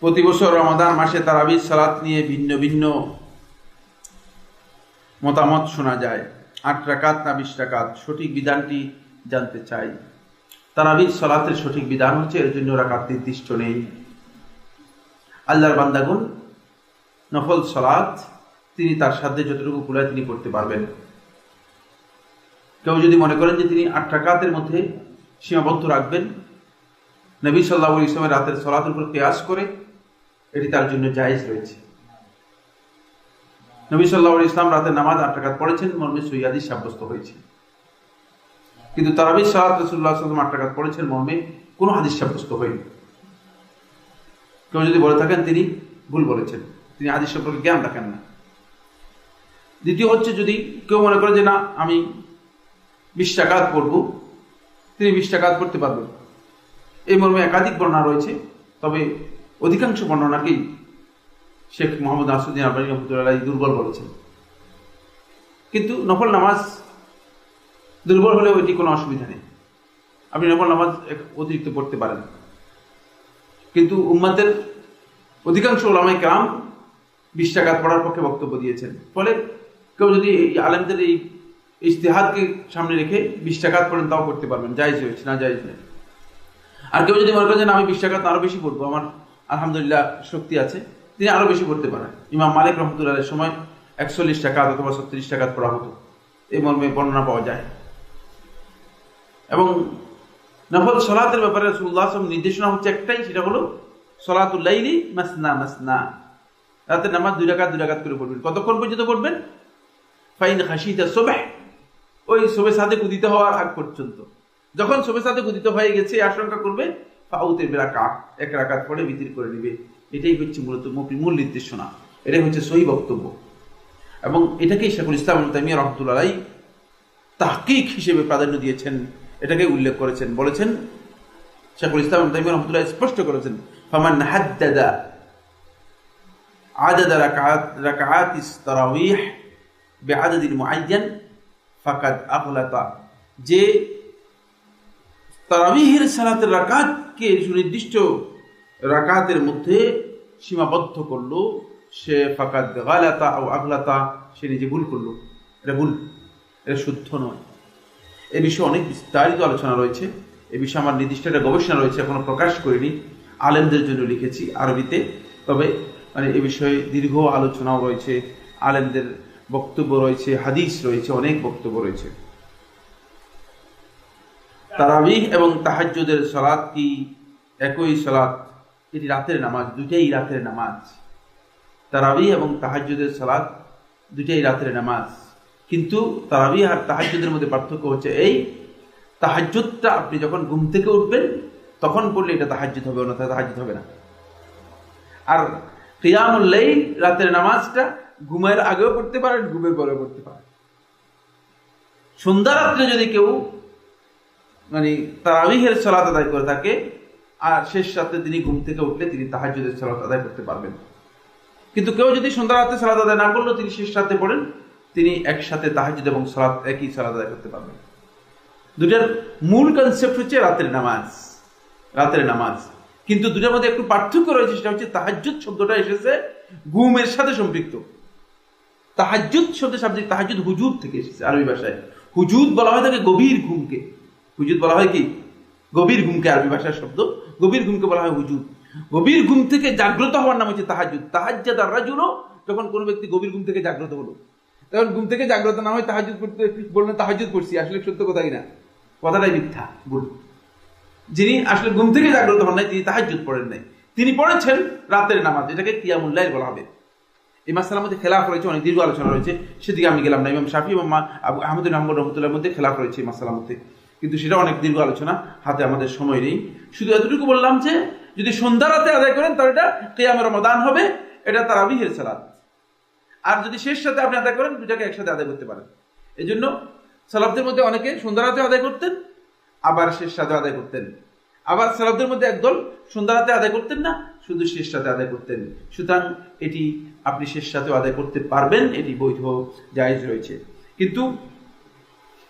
প্রতি বছর রমাদান মাসে তারাবির সালাত নিয়ে ভিন্ন ভিন্ন মতামত শোনা যায়। আট রাকাত না বিশ রাকাত? সঠিক বিধানটি জানতে চাই। তারাবির সালাতের সঠিক বিধান হচ্ছে, এর জন্য রাকাত নির্দিষ্ট নেই। আল্লাহর বান্দাগুন নফল সালাত তিনি তার সাধ্যে যতটুকু কুলায় তিনি করতে পারবেন। কেউ যদি মনে করেন যে তিনি আট রাকাতের মধ্যে সীমাবদ্ধ রাখবেন, নবী সাল্লাহ ইসলামের রাতের সলাতের উপর কেয়াস করে এটি তার জন্য জায়েজ রয়েছে। নবী সাল্লাহ ইসলাম রাতের নামাজ আট টাকাত পড়েছেন, মর্মে সৈয়াদি সাব্যস্ত হয়েছে। কিন্তু তারাবি সালাত রসুল্লাহ সাল্লাম আট টাকাত পড়েছেন, মর্মে কোনো হাদিস সাব্যস্ত হয়নি। কেউ যদি বলে থাকেন, তিনি ভুল বলেছেন। তিনি হাদিস সম্পর্কে জ্ঞান রাখেন না। দ্বিতীয় হচ্ছে, যদি কেউ মনে করে যে, না, আমি বিশ টাকাত পড়ব তিনি বিশ টাকাত পড়তে পারবেন। এই মর্মে একাধিক বর্ণনা রয়েছে, তবে অধিকাংশ বর্ণনাকেই শেখ মোহাম্মদ আসুদ্দিন আবানি রহমতুল্লাহ দুর্বল বলেছেন। কিন্তু নফল নামাজ দুর্বল হলেও এটি কোনো অসুবিধা নেই। আপনি নফল নামাজ অতিরিক্ত পড়তে পারেন। কিন্তু উম্মাদের অধিকাংশ ওলামাই কাম বিশ টাকাত পড়ার পক্ষে বক্তব্য দিয়েছেন। ফলে কেউ যদি এই আলেমদের এই ইশতেহাদকে সামনে রেখে বিশ টাকাত পড়েন তাও করতে পারবেন। জায়জ হয়েছে, না জায়জ নেই। আর কেউ যদি মনে করেন আমি বিশ টাকা আরও বেশি পড়ব, আমার আলহামদুলিল্লাহ, শক্তি আছে। তিনি আরও বেশি পড়তে পারেন। ইমাম মালিক রহমতুল্লাহ সময় একচল্লিশ টাকা অথবা ছত্রিশ টাকা পড়া হতো। এই মর্মে বর্ণনা পাওয়া যায়। এবং নফল সলাতের ব্যাপারে রসুল্লাহ আসলাম নির্দেশনা হচ্ছে একটাই, সেটা হলো সলাতুল্লাইলি মাসনা মাসনা। রাতের নামাজ দুই রাকাত দুই রাকাত করে পড়বেন। কতক্ষণ পর্যন্ত পড়বেন? ফাইন হাসিটা সোবে ওই সোবে সাথে কুদিত হওয়ার আগ পর্যন্ত। যখন সোবে সাথে কুদিত হয়ে গেছে আশঙ্কা করবে ফাউতের বেলা কাক এক রাকাত পরে বিতির করে নিবে এটাই হচ্ছে মূলত মূল- মূল নির্দেশনা এটাই হচ্ছে সহি বক্তব্য এবং এটাকেই শেখুল ইসলাম তামিয়া রহমতুল্লাহ তাহকিক হিসেবে প্রাধান্য দিয়েছেন এটাকে উল্লেখ করেছেন বলেছেন শেখুল ইসলাম তামিয়া রহমতুল্লাহ স্পষ্ট করেছেন ফামান হাদ্দাদা عدد ركعات ركعات التراويح بعدد معين فقد أغلط যে তারাবিহের সালাতের রাকাতকে সুনির্দিষ্ট রাকাতের মধ্যে সীমাবদ্ধ করল। সে ফাকাদ গালাতা ও আগলাতা, সে নিজে ভুল করল। এটা ভুল, এটা শুদ্ধ নয়। এ বিষয়ে অনেক বিস্তারিত আলোচনা রয়েছে। এ বিষয়ে আমার নির্দিষ্ট একটা গবেষণা রয়েছে, এখনও প্রকাশ করিনি। আলেমদের জন্য লিখেছি আরবিতে। তবে মানে এ বিষয়ে দীর্ঘ আলোচনাও রয়েছে, আলেমদের বক্তব্য রয়েছে, হাদিস রয়েছে, অনেক বক্তব্য রয়েছে। তারাবিহ এবং তাহাজ্জুদের সালাত কি? একই সালাত, এটি রাতের নামাজ দুটাই রাতের নামাজ। তারাবিহ এবং তাহাজ্জুদের সালাত দুটাই রাতের নামাজ। কিন্তু তারাবিহ আর তাহাজ্জুদের মধ্যে পার্থক্য হচ্ছে এই, তাহাজ্জুদটা আপনি যখন ঘুম থেকে উঠবেন, তখন পড়লে এটা তাহাজ্জুদ হবে, অন্যথা তাহাজ্জুদ হবে না। আর কিয়ামুল্লাইল রাতের নামাজটা ঘুমের আগেও পড়তে পারেন, ঘুমের পরেও পড়তে পারেন। সন্ধ্যা রাত্রে যদি কেউ মানে তারাবিহের সালাত আদায় করে থাকে, আর শেষ রাতে তিনি ঘুম থেকে উঠলে তিনি তাহাজ্জুদের সালাত আদায় করতে পারবেন। কিন্তু কেউ যদি সন্ধ্যা রাতে সালাত আদায় না করলেও তিনি শেষ রাতে পড়েন, তিনি একসাথে তাহাজ্জুদ এবং সালাত, একই সালাত আদায় করতে পারবেন। দুটার মূল কনসেপ্ট হচ্ছে রাতের নামাজ রাতের নামাজ। কিন্তু দুটার মধ্যে একটু পার্থক্য রয়েছে, সেটা হচ্ছে তাহাজ্জুদ শব্দটা এসেছে ঘুমের সাথে সম্পৃক্ত। তাহাজ্জুদ শব্দের সাবজেক্ট তাহাজ্জুদ হুজুদ থেকে এসেছে, আরবি ভাষায়। হুজুদ বলা হয় তাকে গভীর ঘুমকে। হুজুদ বলা হয় কি? গভীর ঘুমকে আরবি ভাষার শব্দ। গভীর ঘুমকে বলা হয় হুজুদ। গভীর ঘুম থেকে জাগ্রত হওয়ার নাম হচ্ছে তাহাজুদ তাহাজ্জাদ রাজুল যখন কোনো ব্যক্তি গভীর ঘুম থেকে জাগ্রত হলো। তখন ঘুম থেকে জাগ্রত না হয় তাহাজুদ করতে বললেন তাহাজুদ পড়ছি আসলে সত্য কথাই না। কথাটাই মিথ্যা, ভুল। যিনি আসলে ঘুম থেকে জাগ্রত হন নাই, তিনি তাহাজুদ পড়েন নাই। তিনি পড়েছেন রাতের নামাজ, এটাকে কিয়ামুল্লাহ বলা হবে। এই মাসালার মধ্যে খেলাফ রয়েছে, অনেক দীর্ঘ আলোচনা রয়েছে। সেদিকে আমি গেলাম না। ইমাম শাফি এবং আহমদুল আহমদ রহমতুল্লাহর মধ্যে খেলাফ রয়েছে এই মাসালার মধ্যে। কিন্তু সেটা অনেক দীর্ঘ আলোচনা, হাতে আমাদের সময় নেই। শুধু এতটুকু বললাম যে, যদি সন্ধ্যা রাতে আদায় করেন, তাহলে এটা কেয়ামের রমাদান হবে, এটা তার আবিহের সালাত। আর যদি শেষ সাথে আপনি আদায় করেন, দুটাকে একসাথে আদায় করতে পারেন। এই জন্য সালাফদের মধ্যে অনেকে সন্ধ্যা রাতে আদায় করতেন, আবার শেষ সাথে আদায় করতেন। আবার সালাফদের মধ্যে একদল সন্ধ্যা রাতে আদায় করতেন না, শুধু শেষ সাথে আদায় করতেন। সুতরাং এটি আপনি শেষ সাথে আদায় করতে পারবেন, এটি বৈধ, জায়েজ রয়েছে। কিন্তু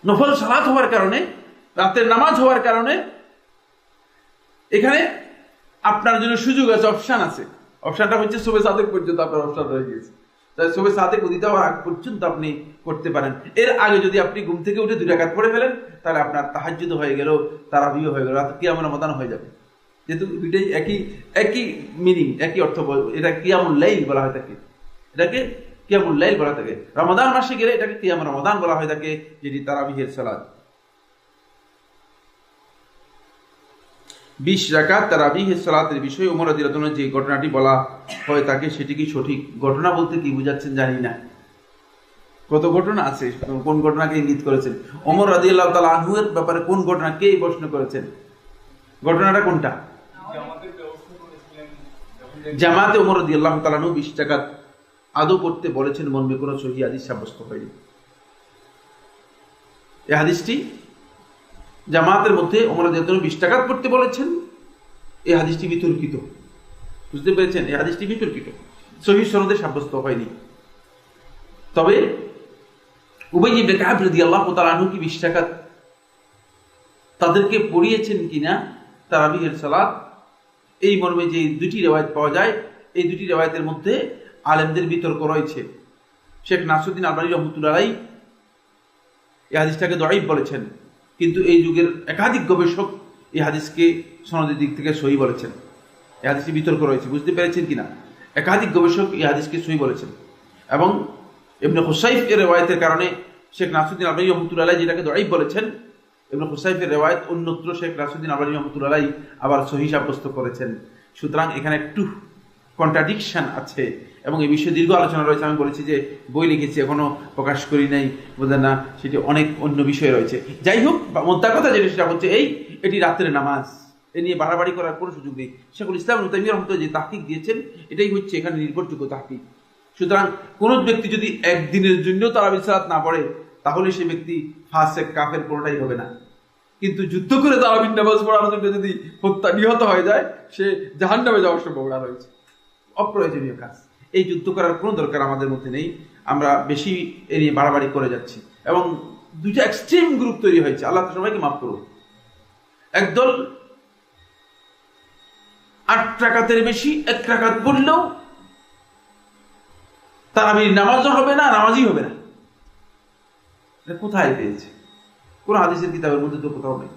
নফল সালাত হওয়ার কারণে রাতের নামাজ হওয়ার কারণে এখানে আপনার জন্য সুযোগ আছে অপশান আছে। অপশনটা হচ্ছে শোভে সাদেক পর্যন্ত আপনার অপশন রয়ে গেছে তাই শোভে সাদেক উদিত হওয়ার আগ পর্যন্ত আপনি করতে পারেন। এর আগে যদি আপনি ঘুম থেকে উঠে দুই রাকাত পড়ে ফেলেন, তাহলে আপনার তাহাজ্জুদ হয়ে গেল তারাবিও হয়ে গেল, রাত কিয়ামুল রমাদান হয়ে যাবে। যেহেতু দুইটাই একই একই মিনিং একই অর্থ বল- এটা কিয়ামুল লাইল বলা হয় থাকে। এটাকে কিয়ামুল লাইল বলা থাকে। রমাদান মাসে গেলে এটাকে কিয়াম রমাদান বলা হয় থাকে, যেটি তারাবিহের সালাদ। বিশ রাকাত তারাবিহের সালাতের বিষয়ে ওমর রাদিয়াল্লাহু যে ঘটনাটি বলা হয় তাকে সেটি কি সঠিক ঘটনা বলতে কি বুঝাচ্ছেন জানি না। কত ঘটনা আছে? কোন ঘটনাকে ইঙ্গিত করেছেন? ওমর রাদিয়াল্লাহু তাআলা আনহু এর ব্যাপারে কোন ঘটনা কে প্রশ্ন করেছেন? ঘটনাটা কোনটা? জামাতে ওমর রাদিয়াল্লাহু তাআলা আনহু বিশ টাকা আদৌ করতে বলেছেন মর্মে কোনো সহি হাদিস সাব্যস্ত হয়নি। এই হাদিসটি জামাতের মধ্যে ওমর রাদিয়াল্লাহু বিশ টাকা করতে বলেছেন। এই হাদিসটি বিতর্কিত বুঝতে পেরেছেন? এই হাদিসটি বিতর্কিত সহি সনদে সাব্যস্ত হয়নি। তবে উবাই ইবনে কাব রাদিয়াল্লাহু তাআলা আনহু কি বিশ টাকা তাদেরকে পড়িয়েছেন কিনা তারাবিহের সালাত, এই মর্মে যে দুটি রেওয়ায়ত পাওয়া যায়, এই দুটি রেওয়ায়তের মধ্যে আলেমদের বিতর্ক রয়েছে। শেখ নাসুদ্দিন আলবানী রহমতুল্লাহ এই হাদিসটাকে দরাইব বলেছেন। কিন্তু এই যুগের একাধিক গবেষক এই হাদিসকে সনদের দিক থেকে সহি বলেছেন। এই হাদিসে বিতর্ক রয়েছে, বুঝতে পেরেছেন কিনা? একাধিক গবেষক এই হাদিসকে সহি বলেছেন। এবং এমনি হুসাইফ এর রেওয়ায়তের কারণে শেখ নাসুদ্দিন আলবানী রহমতুল্লাহ যেটাকে দরাইব বলেছেন এবং হুসাইফের রেওয়ায়ত অন্যত্র শেখ রাসুদ্দিন আবানি রহমতুল্লাহ আবার সহি সাব্যস্ত করেছেন। সুতরাং এখানে একটু কন্ট্রাডিকশন আছে। এবং এই বিষয়ে দীর্ঘ আলোচনা রয়েছে। আমি বলেছি যে বই লিখেছি, এখনও প্রকাশ করি নাই। বোঝেন না, সেটি অনেক অন্য বিষয় রয়েছে। যাই হোক, বা মোদ্দা কথা যেটা, সেটা হচ্ছে এই, এটি রাত্রের নামাজ। এ নিয়ে বাড়াবাড়ি করার কোনো সুযোগ নেই। শেখুল ইসলাম তাইমিয়া রহমতুল্লাহ যে তাহকিক দিয়েছেন, এটাই হচ্ছে এখানে নির্ভরযোগ্য তাহকিক। সুতরাং কোন ব্যক্তি যদি একদিনের জন্য তারাবির সালাত না পড়ে, তাহলে সে ব্যক্তি ফাসেক কাফের কোনোটাই হবে না। কিন্তু যুদ্ধ করে তারাবির নামাজ পড়ার জন্য যদি হত্যা নিহত হয়ে যায়, সে জাহান নামে যাওয়ার সম্ভাবনা রয়েছে। অপ্রয়োজনীয় কাজ। এই যুদ্ধ করার কোনো দরকার আমাদের মধ্যে নেই। আমরা বেশি এ নিয়ে বাড়াবাড়ি করে যাচ্ছি। এবং দুইটা এক্সট্রিম গ্রুপ তৈরি হয়েছে। আল্লাহ তো সবাইকে মাফ করুন। একদল আট টাকাতের বেশি, এক টাকাত পড়লেও তারাবির নামাজও হবে না, নামাজই হবে না। কোথায় পেয়েছে? কোন হাদিসের কিতাবের মধ্যে তো কোথাও নেই।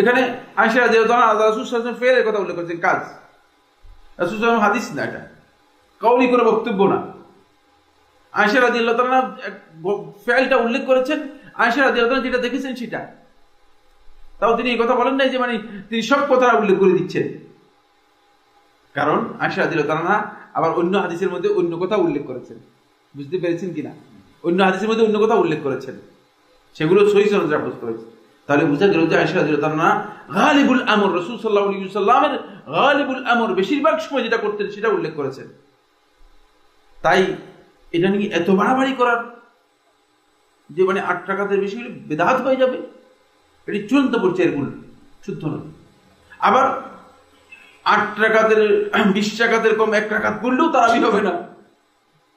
এখানে আয়সা রাসুল ফের কথা উল্লেখ করেছেন, কাজ। রাসুল হাদিস না এটা। কাউলি কোনো বক্তব্য না। আয়সা রাজি আল্লাহ ফেলটা উল্লেখ করেছেন। আয়সা রাজি আল্লাহ যেটা দেখেছেন সেটা। তাও তিনি এই কথা বলেন নাই যে মানে তিনি সব কথা উল্লেখ করে দিচ্ছেন। কারণ আয়সা রাজি আল্লাহ আবার অন্য হাদিসের মধ্যে অন্য কথা উল্লেখ করেছেন। বুঝতে পেরেছেন কিনা? অন্য হাদিসের মধ্যে অন্য কথা উল্লেখ করেছেন। সেগুলো সহি সনদ সাব্যস্ত তাহলে বুঝা গেল যে আয়সা রাদিয়াল্লাহু তাআলা গালিবুল আমর রাসূল সাল্লাল্লাহু আলাইহি ওয়াসাল্লামের গালিবুল আমর বেশিরভাগ সময় যেটা করতেন সেটা উল্লেখ করেছেন। তাই এটা নিয়ে এত বাড়াবাড়ি করার? যে মানে আট টাকাতে বেশি হলে বেদাত হয়ে যাবে? এটি চূড়ান্ত পর্যায়ের ভুল, শুদ্ধ নয়। আবার আট টাকাতের বিশ টাকাতের কম এক টাকাত করলেও তারাবি হবে না।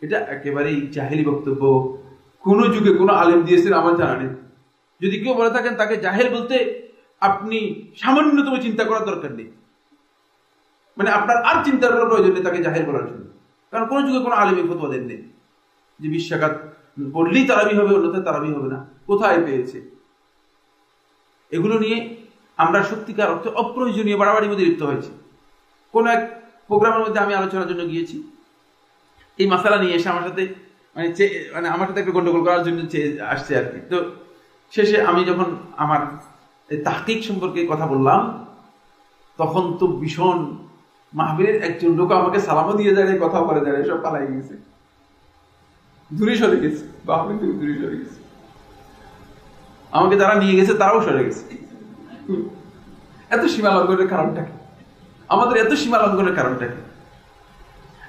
এটা একেবারেই জাহেলি বক্তব্য। কোনো যুগে কোনো আলেম দিয়েছেন, আমার জানা নেই। যদি কেউ বলে থাকেন তাকে জাহেল বলতে আপনি সামান্যতম চিন্তা করার দরকার নেই। মানে আপনার আর চিন্তার কোনো প্রয়োজন নেই তাকে জাহেল করার জন্য। কারণ কোনো যুগে কোনো আলেমী ফতোয়া দেন নেই যে বিশ্বাকাত পড়লেই তারাবি হবে, অন্যথায় তারাবি হবে না। কোথায় পেয়েছে? এগুলো নিয়ে আমরা সত্যিকার অর্থে অপ্রয়োজনীয় বাড়াবাড়ির মধ্যে লিপ্ত হয়েছি। কোন এক প্রোগ্রামের মধ্যে আমি আলোচনার জন্য গিয়েছি। এই মাসালা নিয়ে এসে আমার সাথে মানে মানে আমার সাথে একটা গন্ডগোল করার জন্য চেয়ে আসছে আর কি। তো শেষে আমি যখন আমার তাহকিক সম্পর্কে কথা বললাম, তখন তো ভীষণ মাহবীরের একজন লোক আমাকে সালামও দিয়ে যায় কথা বলে যায় সব পালাই গেছে। দূরে সরে গেছে মাহবীর থেকে দূরে সরে গেছে। আমাকে যারা নিয়ে গেছে, তারাও সরে গেছে। এত সীমা লঙ্ঘনের কারণটা কি? আমাদের এত সীমা লঙ্ঘনের কারণটা কি?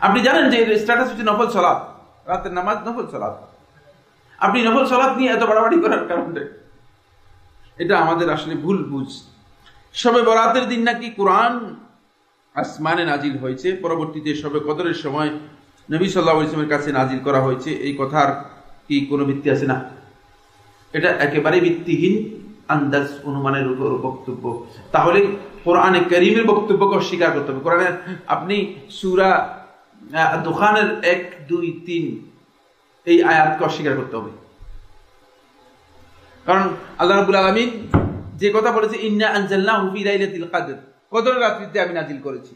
আপনি জানেন যে স্ট্যাটাস হচ্ছে নফল সলাৎ রাতের নামাজ নফল সলাৎ আপনি নফল সলাৎ নিয়ে এত বাড়াবাড়ি করার কারণটা এটা আমাদের আসলে ভুল বুঝ। সবে বরাতের দিন নাকি কোরআন আসমানে নাজিল হয়েছে। পরবর্তীতে সবে কদরের সময় নবী সাল্লাহ ইসলামের কাছে নাজিল করা হয়েছে। এই কথার কি কোনো ভিত্তি আছে না? এটা একেবারে ভিত্তিহীন আন্দাজ অনুমানের উপর বক্তব্য। তাহলে কোরআনে করিমের বক্তব্যকে অস্বীকার করতে হবে। কোরআনের আপনি সুরা দোকানের এক, দুই, তিন এই আয়াতকে অস্বীকার করতে হবে। কারণ আল্লাহ রাব্বুল আলামিন যে কথা বলেছে, ইন্না লাইলাতিল কদর। কদর রাত্রিতে আমি নাজিল করেছি।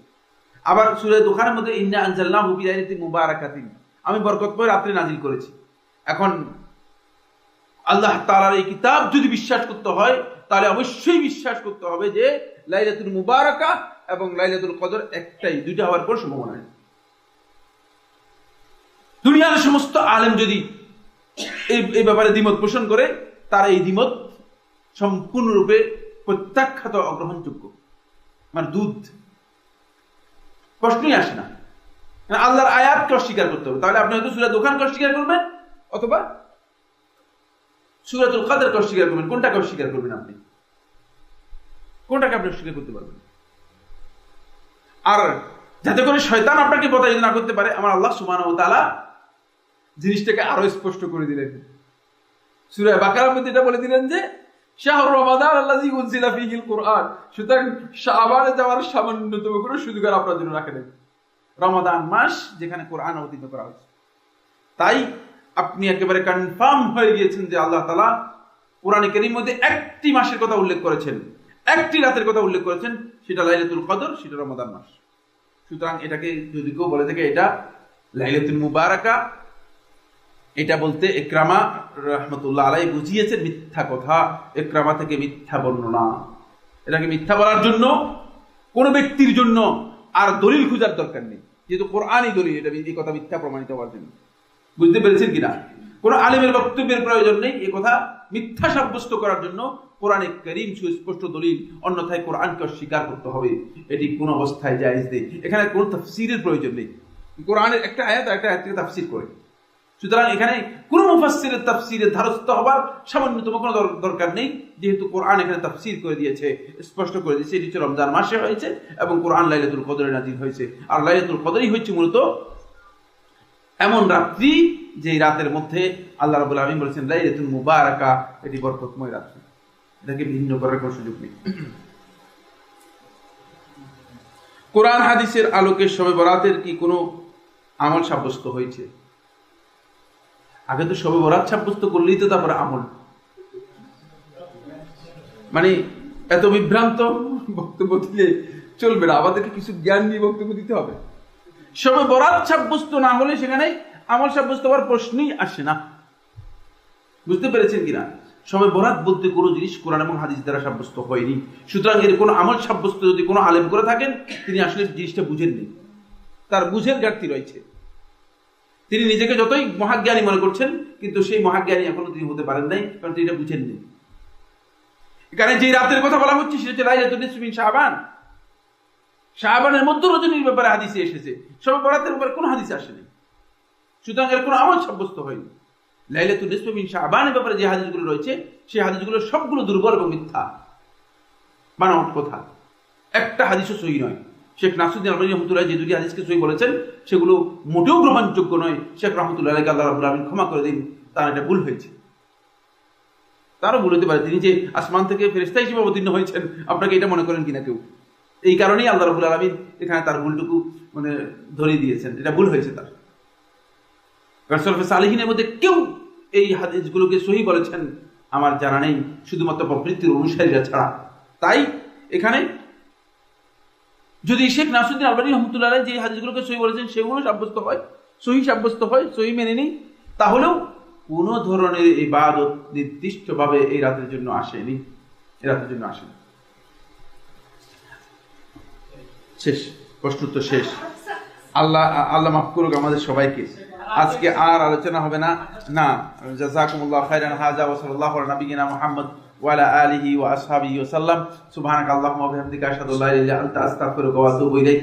আবার সূরা দোকানের মধ্যে, ইন্না আনজালনাহু ফি লাইলাতিল মুবারাকাতিন। আমি বরকতময় রাত্রে নাজিল করেছি। এখন আল্লাহ তাআলার এই কিতাব যদি বিশ্বাস করতে হয়, তাহলে অবশ্যই বিশ্বাস করতে হবে যে লাইলাতুল মুবারাকা এবং লাইলাতুল কদর একটাই, দুইটা হওয়ার কোনো সম্ভাবনা নেই। দুনিয়ার সমস্ত আলেম যদি এই ব্যাপারে দ্বিমত পোষণ করে, তার এই দ্বিমত সম্পূর্ণরূপে প্রত্যাখ্যাত অগ্রহণযোগ্য মানে দুধ। প্রশ্নই আসে না। মানে আল্লাহর আয়াতকে অস্বীকার করতে হবে। তাহলে আপনি হয়তো সুরা দোকানকে অস্বীকার করবেন, অথবা সুরাতুল কাদেরকে অস্বীকার করবেন। কোনটাকে অস্বীকার করবেন আপনি? কোনটাকে আপনি অস্বীকার করতে পারবেন? আর যাতে করে শয়তান আপনাকে প্রতারিত না করতে পারে, আমার আল্লাহ সুবহানাহু ও তালা জিনিসটাকে আরও স্পষ্ট করে দিলেন। সূরা বাকারার মধ্যে এটা বলে দিলেন যে তাই আপনি একেবারে কনফার্ম হয়ে গিয়েছেন যে আল্লাহ কারীম মধ্যে একটি মাসের কথা উল্লেখ করেছেন। একটি রাতের কথা উল্লেখ করেছেন, সেটা লাইলাতুল কদর, সেটা রমাদান মাস। সুতরাং এটাকে যদি কেউ বলে থাকে, এটা লাইলাতুল মুবারাকা এটা বলতে একরামা রহমতুল্লাহ আলাই বুঝিয়েছেন মিথ্যা কথা। একরামা থেকে মিথ্যা বর্ণনা। এটাকে মিথ্যা বলার জন্য কোন ব্যক্তির জন্য আর দলিল খোঁজার দরকার নেই। যেহেতু কোরআনই দলিল, এটা এই কথা মিথ্যা প্রমাণিত হওয়ার জন্য। বুঝতে পেরেছেন কিনা? কোন আলিমের বক্তব্যের প্রয়োজন নেই, এ কথা মিথ্যা সাব্যস্ত করার জন্য কোরআনে করিম সুস্পষ্ট দলিল, অন্যথায় কোরআনকে অস্বীকার করতে হবে। এটি কোন অবস্থায় জায়েজ নেই। এখানে কোন তাফসিরের প্রয়োজন নেই। কোরআনের একটা আয়াত একটা আয়াত থেকে তাফসির করে। সুতরাং এখানে কোন মুফাসসিরের তাফসিরের ধারস্থ হবার সামান্যতম কোনো দর- দরকার নেই। যেহেতু কোরআন এখানে তাফসির করে দিয়েছে, স্পষ্ট করে দিয়েছে, এটি রমজান মাসে হয়েছে এবং কোরআন লাইলাতুল কদরে নাজিল হয়েছে। আর লাইলাতুল কদরই হচ্ছে মূলত এমন রাত্রি যে রাতের মধ্যে আল্লাহ রাবুল আলমী বলেছেন, লাইলাতুল মুবারাকা এটি বরকতময় রাত্রি। এটাকে ভিন্ন করার কোনো সুযোগ নেই। কোরআন হাদিসের আলোকে সবে বরাতের কি কোনো আমল সাব্যস্ত হয়েছে? আগে তো সবে বরাত সাব্যস্ত করলেই তো তারপরে আমল। মানে এত বিভ্রান্ত বক্তব্য দিলে চলবে না। আমাদেরকে কিছু জ্ঞান নিয়ে বক্তব্য দিতে হবে। সবে বরাত সাব্যস্ত না হলে সেখানে আমল সাব্যস্ত হওয়ার প্রশ্নই আসে না। বুঝতে পেরেছেন কিনা? সবে বরাত বলতে কোনো জিনিস কোরআন এবং হাদিস দ্বারা সাব্যস্ত হয়নি। সুতরাং এর কোনো আমল সাব্যস্ত যদি কোনো আলেম করে থাকেন, তিনি আসলে জিনিসটা বুঝেননি। তার বুঝের ঘাটতি রয়েছে। তিনি নিজেকে যতই মহাজ্ঞানী মনে করছেন, কিন্তু সেই মহাজ্ঞানী এখনও তিনি হতে পারেন নাই, কারণ তিনি এটা বুঝেননি। এখানে যে রাতের কথা বলা হচ্ছে, সেটা হচ্ছে লাইলাতুল শাবান। শাবানের মধ্য রজনীর ব্যাপারে হাদিসে এসেছে। সবে বরাতের ব্যাপারে কোনো হাদিসে আসেনি। সুতরাং এর কোনো আমল সাব্যস্ত হয়নি। লাইলাতুল নিসফি মিন শাবানের ব্যাপারে যে হাদিসগুলো রয়েছে, সেই হাদিসগুলো সবগুলো দুর্বল এবং মিথ্যা। বানাওয়াট কথা। একটা হাদিসও সহি নয়। শেখ নাসুদ্দিন আলমানি রহমতুল্লাহ যে দুটি হাদিসকে সহি বলেছেন, সেগুলো মোটেও গ্রহণযোগ্য নয়। শেখ রহমতুল্লাহ আলাইকে আল্লাহ রাবুল আলমিন ক্ষমা করে দিন, তার এটা ভুল হয়েছে। তারও ভুল হতে পারে। তিনি যে আসমান থেকে ফেরেস্তা হিসেবে অবতীর্ণ হয়েছেন, আপনাকে এটা মনে করেন কিনা কেউ? এই কারণেই আল্লাহ রাবুল আলমিন এখানে তার ভুলটুকু মানে ধরিয়ে দিয়েছেন। এটা ভুল হয়েছে তার। রাসূলুল্লাহ সালিহিনের মধ্যে কেউ এই হাদিসগুলোকে সহি বলেছেন, আমার জানা নেই। শুধুমাত্র প্রবৃত্তির অনুসারীরা ছাড়া। তাই এখানে যদি শেখ নাসুদ্দিন আলবানী রহমতুল্লাহ যে হাদিসগুলোকে সহি বলেছেন, সেগুলো সাব্যস্ত হয়, সহি সাব্যস্ত হয়, সহি মেনে নিই, তাহলেও কোন ধরনের এই ইবাদত নির্দিষ্টভাবে এই রাতের জন্য আসেনি। এই রাতের জন্য আসেনি। শেষ, প্রশ্ন তো শেষ। আল্লাহ আল্লাহ মাফ করুক আমাদের সবাইকে। আজকে আর আলোচনা হবে না। না জাযাকুমুল্লাহ খাইরান হাজা আলা নাবিয়িনা মুহাম্মদ। ওয়া আলা আলিহি ওয়া আসহাবিহি ওয়া সাল্লাম। সুবহানাকাল্লাহুম্মা ওয়া বিহামদিকা আশহাদু আল্লা ইলাহা ইল্লা আনতা, আস্তাগফিরুকা ওয়া আতুবু ইলাইক।